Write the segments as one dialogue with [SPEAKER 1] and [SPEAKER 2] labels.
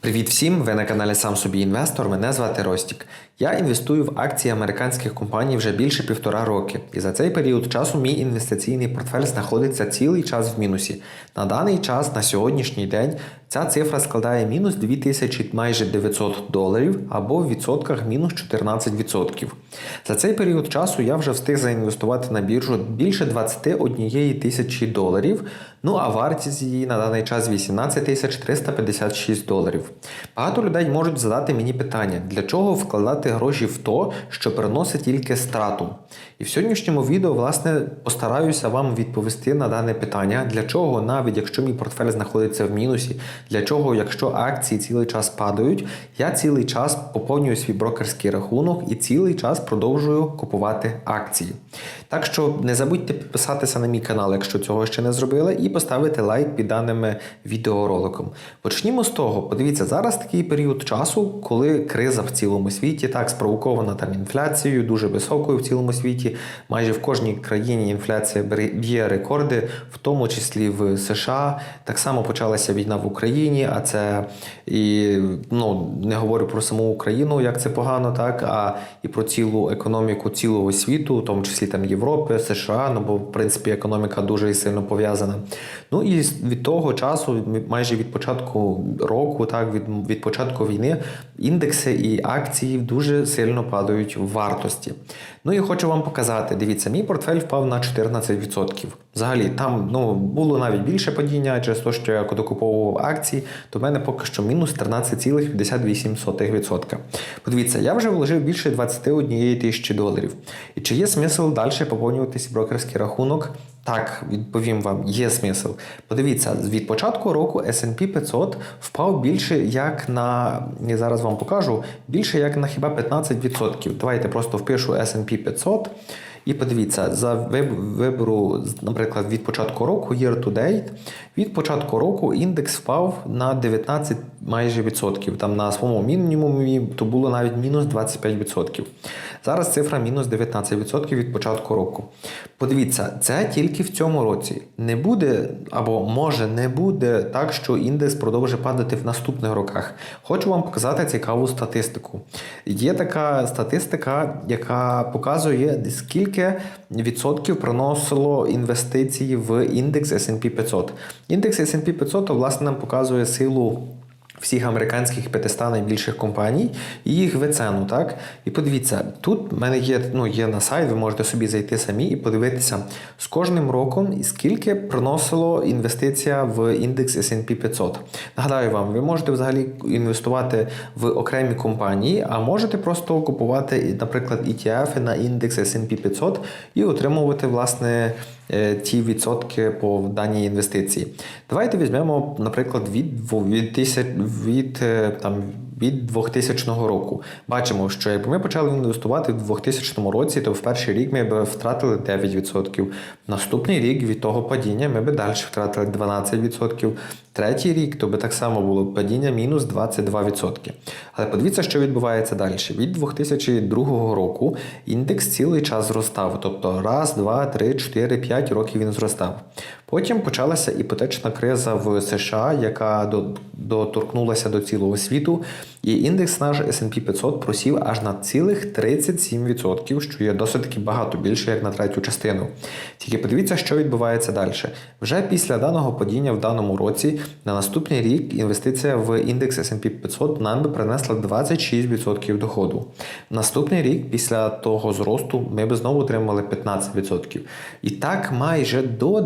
[SPEAKER 1] Привіт всім! Ви на каналі Сам собі інвестор. Мене звати Ростік. Я інвестую в акції американських компаній вже більше півтора роки, і за цей період часу мій інвестиційний портфель знаходиться цілий час в мінусі. На даний час, на сьогоднішній день, ця цифра складає мінус 2000 майже 900 доларів або в відсотках мінус 14%. За цей період часу я вже встиг заінвестувати на біржу більше 21 тисячі доларів. Ну а вартість її на даний час 18 тисяч 356 доларів. Багато людей можуть задати мені питання, для чого вкладати гроші в то, що приносить тільки страту. І в сьогоднішньому відео, власне, постараюся вам відповісти на дане питання, для чого, навіть якщо мій портфель знаходиться в мінусі, для чого, якщо акції цілий час падають, я цілий час поповнюю свій брокерський рахунок і цілий час продовжую купувати акції. Так що не забудьте підписатися на мій канал, якщо цього ще не зробили, і поставити лайк під даним відеороликом. Почнімо з того, подивіться, зараз такий період часу, коли криза в цілому світі, так спровокована там інфляцією, дуже високою в цілому світі. Майже в кожній країні інфляція б'є рекорди, в тому числі в США. Так само почалася війна в Україні, а це і ну не говорю про саму Україну, як це погано, так а і про цілу економіку цілого світу, в тому числі там Європи, США. Ну бо в принципі економіка дуже сильно пов'язана. Ну і від того часу, майже від початку року, так від, від початку війни, індекси і акції дуже сильно падають в вартості. Ну і хочу вам показати: дивіться, мій портфель впав на 14%. Взагалі, там ну було навіть більше падіння через те, що я докуповував акції, то в мене поки що мінус 13,58%. Подивіться, я вже вложив більше 21 тисячі доларів. І чи є смисл далі поповнюватися брокерський рахунок? Так, відповім вам, є смисл. Подивіться, від початку року S&P 500 впав більше як на, я зараз вам покажу, більше як на хіба 15%. Давайте просто впишу S&P 500. І подивіться, за вибору, наприклад, від початку року, year to date, від початку року індекс впав на 19 майже відсотків. Там на своєму мінімумі то було навіть мінус 25%. Зараз цифра мінус 19% від початку року. Подивіться, це тільки в цьому році. Не буде або може не буде так, що індекс продовжить падати в наступних роках. Хочу вам показати цікаву статистику. Є така статистика, яка показує, скільки відсотків приносило інвестиції в індекс SP 500. Індекс SP 500, власне, нам показує силу всіх американських 500 найбільших компаній і їх вицену, так? І подивіться, тут в мене є ну, є на сайт, ви можете собі зайти самі і подивитися з кожним роком, скільки приносило інвестиція в індекс SP 500. Нагадаю вам, ви можете взагалі інвестувати в окремі компанії, а можете просто купувати, наприклад, ETF на індекс SP 500 і отримувати, власне, ті відсотки по даній інвестиції. Давайте візьмемо, наприклад, від від, від е, там від 2000 року. Бачимо, що якби ми почали інвестувати в 2000 році, то в перший рік ми б втратили 9%. Наступний рік від того падіння ми б далі втратили 12%. Третій рік то би так само було падіння мінус 22%. Але подивіться, що відбувається далі. Від 2002 року індекс цілий час зростав. Тобто раз, два, три, чотири, п'ять років він зростав. Потім почалася іпотечна криза в США, яка доторкнулася до цілого світу. І індекс наш S&P 500 просів аж на цілих 37%, що є досить таки багато більше, як на третю частину. Тільки подивіться, що відбувається далі. Вже після даного падіння в даному році на наступний рік інвестиція в індекс S&P 500 нам би принесла 26% доходу. Наступний рік, після того зросту, ми би знову отримали 15%. І так майже до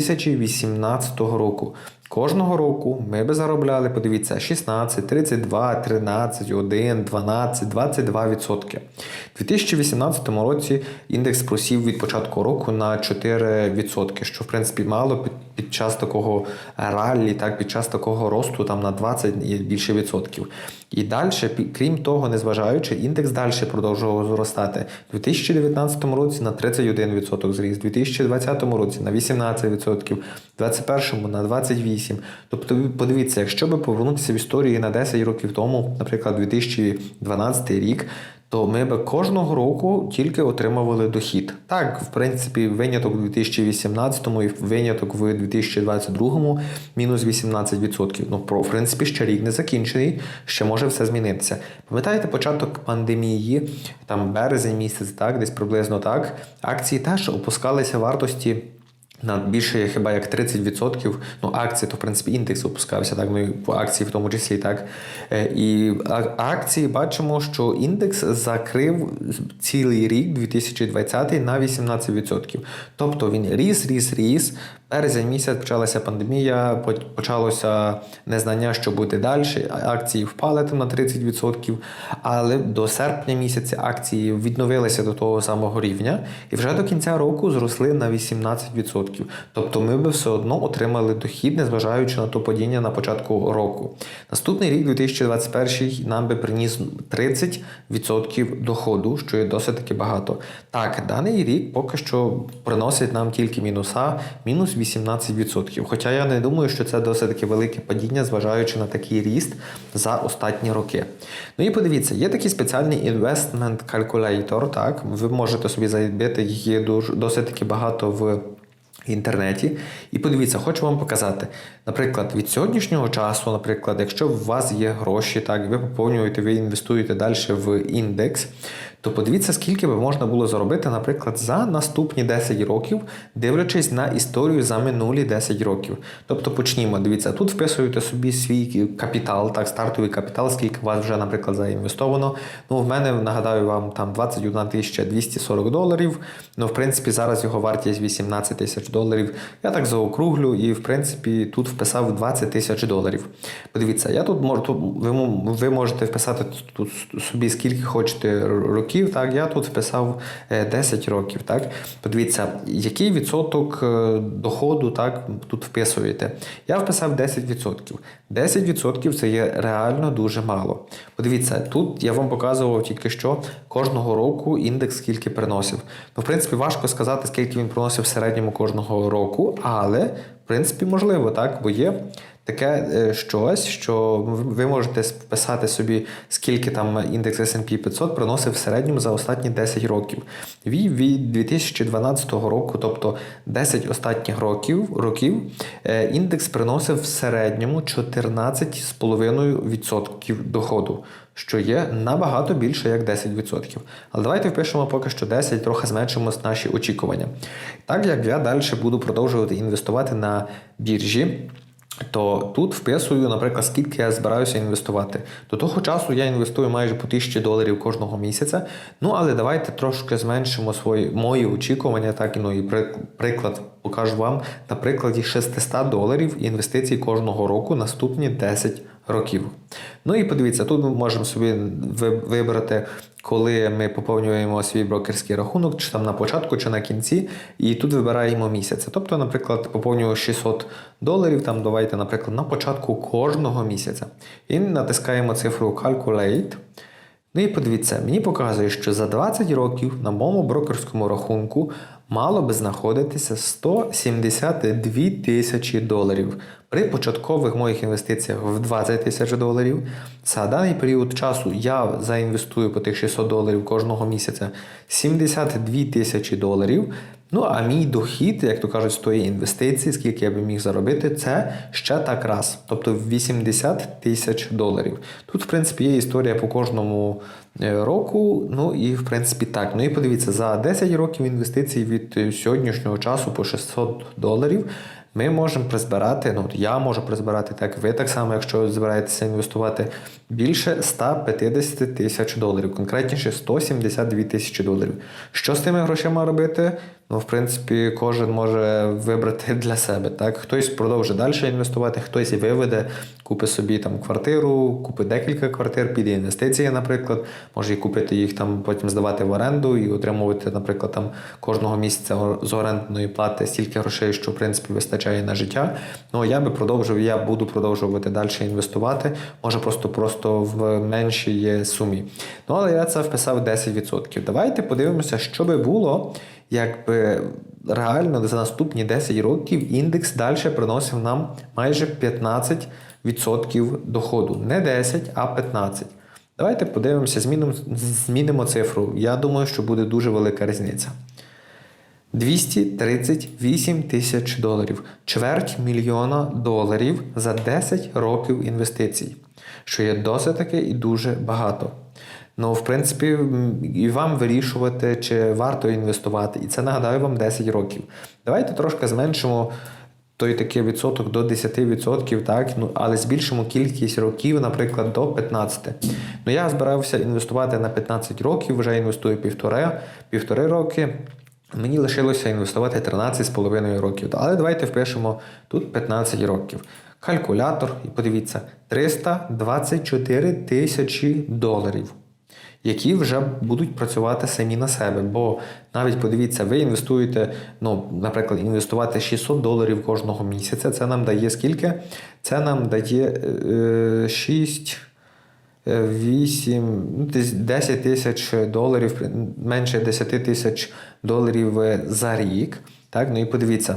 [SPEAKER 1] 2018 року. Кожного року ми би заробляли, подивіться, 16, 32, 13, 1, 12, 22%. У 2018 році індекс просів від початку року на 4%, що в принципі мало під, час такого раллі, так, під час такого росту там на 20 і більше відсотків. І далі, крім того, незважаючи, індекс далі продовжував зростати. У 2019 році на 31% зріс, у 2020 році на 18%, у 2021 на 28%. Тобто, подивіться, якщо би повернутися в історії на 10 років тому, наприклад, 2012 рік. то ми би кожного року тільки отримували дохід. Так, в принципі, виняток у 2018 і виняток в 2022 мінус 18%. Ну, в принципі, ще рік не закінчений, ще може все змінитися. Пам'ятаєте, початок пандемії, там березень місяць, так, десь приблизно так, акції теж опускалися вартості. На більше хіба як 30%. Ну, акції, то в принципі індекс опускався, так, і по акції в тому числі так. Е, І акції бачимо, що індекс закрив цілий рік 2020 на 18%. Тобто він ріс, ріс, ріс. Березень місяць почалася пандемія, почалося незнання, що буде далі. Акції впали там на 30%, але до серпня місяця акції відновилися до того самого рівня і вже до кінця року зросли на 18%. Тобто ми би все одно отримали дохід, незважаючи на то падіння на початку року. Наступний рік, 2021, нам би приніс 30% доходу, що є досить таки багато. Так, даний рік поки що приносить нам тільки мінуса, мінус 18%. Хоча я не думаю, що це досить велике падіння, зважаючи на такий ріст за останні роки. Ну і подивіться, є такий спеціальний investment calculator, так, ви можете собі забити, їх є досить таки багато в інтернеті. І подивіться, хочу вам показати. Наприклад, від сьогоднішнього часу, наприклад, якщо у вас є гроші, так, ви поповнюєте, ви інвестуєте далі в індекс, то подивіться, скільки би можна було заробити, наприклад, за наступні 10 років, дивлячись на історію за минулі 10 років. Тобто почнімо, дивіться, тут вписуєте собі свій капітал, так, стартовий капітал, скільки у вас вже, наприклад, заінвестовано. Ну, в мене, нагадаю вам, там 21 тисяча 240 доларів. Ну, в принципі, зараз його вартість 18 тисяч доларів. Я так заокруглю і, в принципі, тут вписав 20 тисяч доларів. Подивіться, я тут можу, ви можете вписати тут собі скільки хочете років. Так, я тут вписав е, 10 років. Так, подивіться, який відсоток е, доходу так тут вписуєте. Я вписав 10%. 10% це є реально дуже мало. Подивіться, тут я вам показував тільки що кожного року індекс скільки приносив. Ну, в принципі, важко сказати, скільки він приносив в середньому кожного року, але в принципі можливо, так, бо є таке е, щось, що ви можете вписати собі, скільки там індекс S&P 500 приносив в середньому за останні 10 років. Від, від 2012 року, тобто 10 останніх років, років, е, індекс приносив в середньому 14,5% доходу, що є набагато більше як 10%. Але давайте впишемо поки що 10, трохи зменшимо наші очікування. Так як я далі буду продовжувати інвестувати на біржі. То тут вписую, наприклад, скільки я збираюся інвестувати. До того часу я інвестую майже по 1000 доларів кожного місяця. Ну але давайте трошки зменшимо свої мої очікування. Так ну і при- приклад покажу вам на прикладі 600 доларів інвестицій кожного року наступні 10 років. Ну і подивіться, тут ми можемо собі вибрати, коли ми поповнюємо свій брокерський рахунок, чи там на початку, чи на кінці, і тут вибираємо місяця. Тобто, наприклад, поповнюю 600 доларів, там давайте, наприклад, на початку кожного місяця. І натискаємо цифру Calculate. Ну і подивіться, мені показує, що за 20 років на моєму брокерському рахунку мало би знаходитися 172 тисячі доларів. При початкових моїх інвестиціях в 20 тисяч доларів за даний період часу я заінвестую по тих 600 доларів кожного місяця 72 тисячі доларів. Ну, а мій дохід, як то кажуть, з тої інвестиції, скільки я би міг заробити, це ще так раз, тобто 80 тисяч доларів. Тут, в принципі, є історія по кожному року. Ну і в принципі так. Ну і подивіться, за 10 років інвестицій від е, сьогоднішнього часу по 600 доларів. Ми можемо призбирати, ну я можу призбирати так, ви так само, якщо збираєтеся інвестувати більше 150 тисяч доларів, конкретніше 172 тисячі доларів. Що з тими грошима робити? Ну, в принципі, кожен може вибрати для себе. Так? Хтось продовжить далі інвестувати, хтось виведе, купить собі там квартиру, купить декілька квартир під інвестиції, наприклад, може і купити їх там, потім здавати в оренду і отримувати, наприклад, там кожного місяця з орендної плати стільки грошей, що в принципі вистачає на життя. Ну я би продовжив, я буду продовжувати далі інвестувати, може просто просто в меншій сумі. Ну але я це вписав 10%. Давайте подивимося, що би було якби реально за наступні 10 років індекс далі приносив нам майже 15% доходу. Не 10, а 15. Давайте подивимося, змінимо, змінимо цифру. Я думаю, що буде дуже велика різниця. 238 тисяч доларів, чверть мільйона доларів за 10 років інвестицій, що є досить таки і дуже багато. Ну, в принципі, і вам вирішувати, чи варто інвестувати. І це нагадаю вам 10 років. Давайте трошки зменшимо той такий відсоток до 10%, так, ну, але збільшимо кількість років, наприклад, до 15. Ну, я збирався інвестувати на 15 років, вже інвестую півтори, півтори роки. Мені лишилося інвестувати 13,5 років. Але давайте впишемо тут 15 років. Калькулятор, і подивіться, 324 тисячі доларів, які вже будуть працювати самі на себе. Бо навіть подивіться, ви інвестуєте, ну, наприклад, інвестувати 600 доларів кожного місяця. Це нам дає скільки? Це нам дає е, 6. 8, ну, 10 тисяч доларів, менше 10 тисяч доларів е, за рік. Так? Ну і подивіться,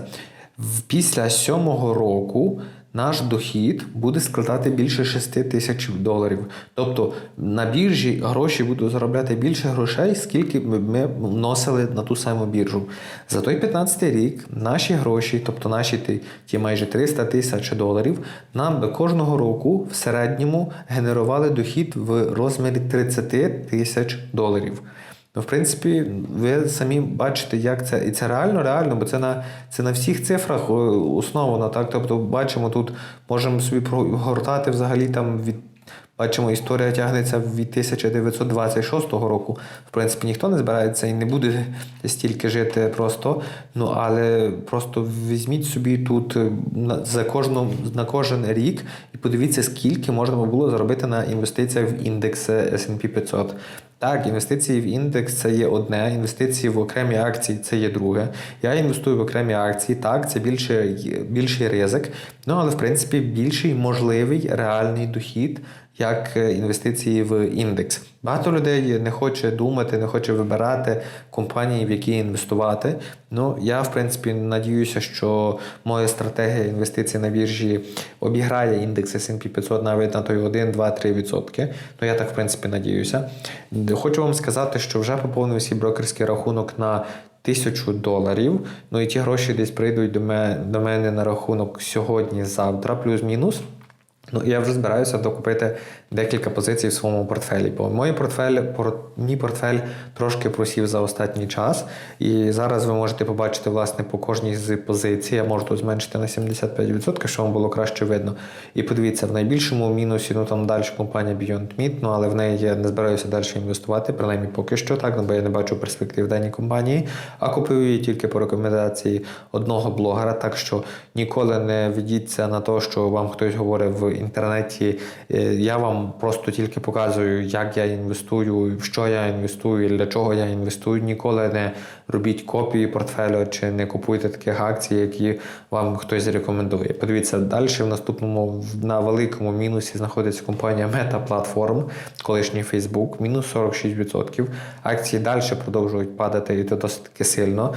[SPEAKER 1] після сьомого року наш дохід буде складати більше 6 тисяч доларів. Тобто на біржі гроші будуть заробляти більше грошей, скільки ми вносили на ту саму біржу. За той 15 рік наші гроші, тобто наші ті, ті майже 300 тисяч доларів, нам би кожного року в середньому генерували дохід в розмірі 30 тисяч доларів. Ну, в принципі, ви самі бачите, як це. І це реально, реально, бо це на, це на всіх цифрах основано. Так? Тобто, бачимо, тут можемо собі прогортати взагалі там від. Бачимо, історія тягнеться від 1926 року. В принципі, ніхто не збирається і не буде стільки жити просто. Ну але просто візьміть собі тут е, за кожну, на кожен рік і подивіться, скільки можна було заробити на інвестиціях в індекс S&P 500. Так, інвестиції в індекс це є одне, інвестиції в окремі акції це є друге. Я інвестую в окремі акції, так, це більше, більший ризик, ну але в принципі більший можливий реальний дохід, як е, інвестиції в індекс. Багато людей не хоче думати, не хоче вибирати компанії, в які інвестувати. Ну, я, в принципі, надіюся, що моя стратегія інвестицій на біржі обіграє індекс S&P 500 навіть на той 1, 2, 3 відсотки. Ну, я так, в принципі, надіюся. Хочу вам сказати, що вже поповнив свій брокерський рахунок на тисячу доларів. Ну і ті гроші десь прийдуть до мене на рахунок сьогодні-завтра, плюс-мінус. Ну, я вже збираюся докупити декілька позицій в своєму портфелі. Бо мій портфель, пор, мій портфель трошки просів за останній час. І зараз ви можете побачити, власне, по кожній з позицій. Я можу тут зменшити на 75%, щоб вам було краще видно. І подивіться, в найбільшому мінусі, ну там далі компанія Beyond Meat, ну але в неї я не збираюся далі інвестувати, принаймні поки що, так, бо я не бачу перспектив даній компанії. А купив її тільки по рекомендації одного блогера. Так що ніколи не ведіться на те, що вам хтось говорить в інтернеті. Е, Я вам просто тільки показую, як я інвестую, в що я інвестую, для чого я інвестую. Ніколи не робіть копії портфелю чи не купуйте таких акцій, які вам хтось рекомендує. Подивіться, далі в наступному на великому мінусі знаходиться компанія Meta Platform, колишній Facebook, мінус 46%. Акції далі продовжують падати і це досить таки сильно.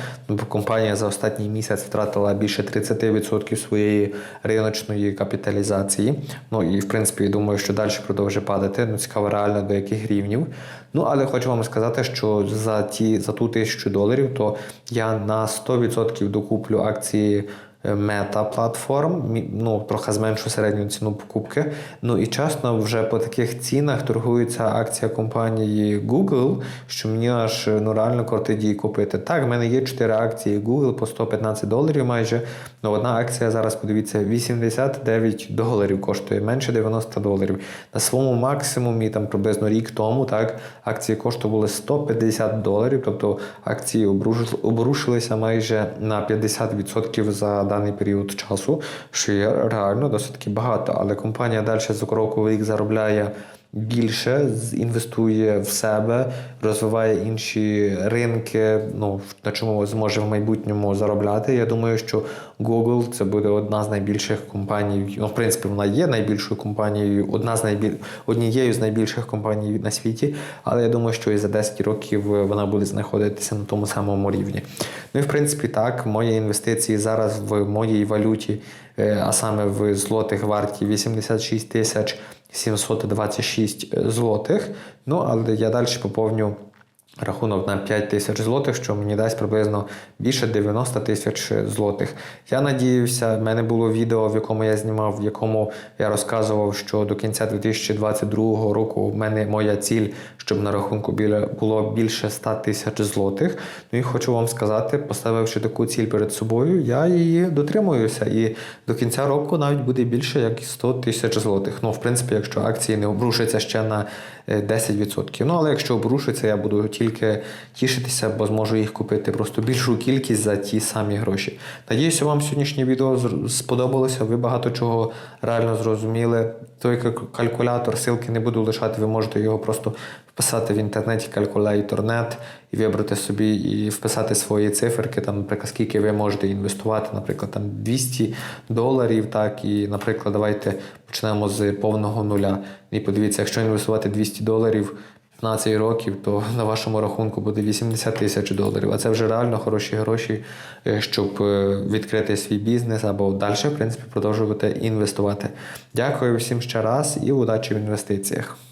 [SPEAKER 1] Компанія за останній місяць втратила більше 30% своєї риночної капіталізації. Ну і в принципі, я думаю, що далі продовжує падати. Ну цікаво реально до яких рівнів. Ну але хочу вам сказати, що за ті за ту тисячу доларів, то я на 100% докуплю акції. Мета платформ, ну трохи зменшу середню ціну покупки. Ну і чесно, вже по таких цінах торгується акція компанії Google, що мені аж ну реально кортить її купити. Так, в мене є 4 акції Google по 115 доларів майже. Ну одна акція зараз, подивіться, 89 доларів коштує, менше 90 доларів. На своєму максимумі, там приблизно рік тому, так, акції коштували 150 доларів, тобто акції обрушилися майже на 50% за даний період часу, що є реально досить багато. Але компанія далі з кроку в рік заробляє більше, інвестує в себе, розвиває інші ринки, ну, на чому зможе в майбутньому заробляти. Я думаю, що Google це буде одна з найбільших компаній. Ну, в принципі, вона є найбільшою компанією, одна з найбіль... однією з найбільших компаній на світі. Але я думаю, що і за 10 років вона буде знаходитися на тому самому рівні. Ну і в принципі, так, мої інвестиції зараз в моїй валюті, е, а саме в злотих варті 86 тисяч 726 злотих. Ну, але я далі поповню рахунок на 5 тисяч злотих, що мені дасть приблизно більше 90 тисяч злотих. Я надіюся, в мене було відео, в якому я знімав, в якому я розказував, що до кінця 2022 року в мене моя ціль, щоб на рахунку біля було більше 100 тисяч злотих. Ну і хочу вам сказати, поставивши таку ціль перед собою, я її дотримуюся. І до кінця року навіть буде більше як 100 тисяч злотих. Ну, в принципі, якщо акції не обрушаться ще на е, 10%. Ну, але якщо обрушиться, я буду тільки тішитися, бо зможу їх купити просто більшу кількість за ті самі гроші. Надіюся, вам сьогоднішнє відео сподобалося. Ви багато чого реально зрозуміли. Той калькулятор, ссылки не буду лишати, ви можете його просто вписати в інтернеті Calculator.net і вибрати собі і вписати свої циферки, там, наприклад, скільки ви можете інвестувати, наприклад, там 200 доларів, так, і, наприклад, давайте почнемо з повного нуля. І подивіться, якщо інвестувати 200 доларів 15 років, то на вашому рахунку буде 80 тисяч доларів. А це вже реально хороші гроші, е, щоб е, відкрити свій бізнес або далі, в принципі, продовжувати інвестувати. Дякую всім ще раз і удачі в інвестиціях.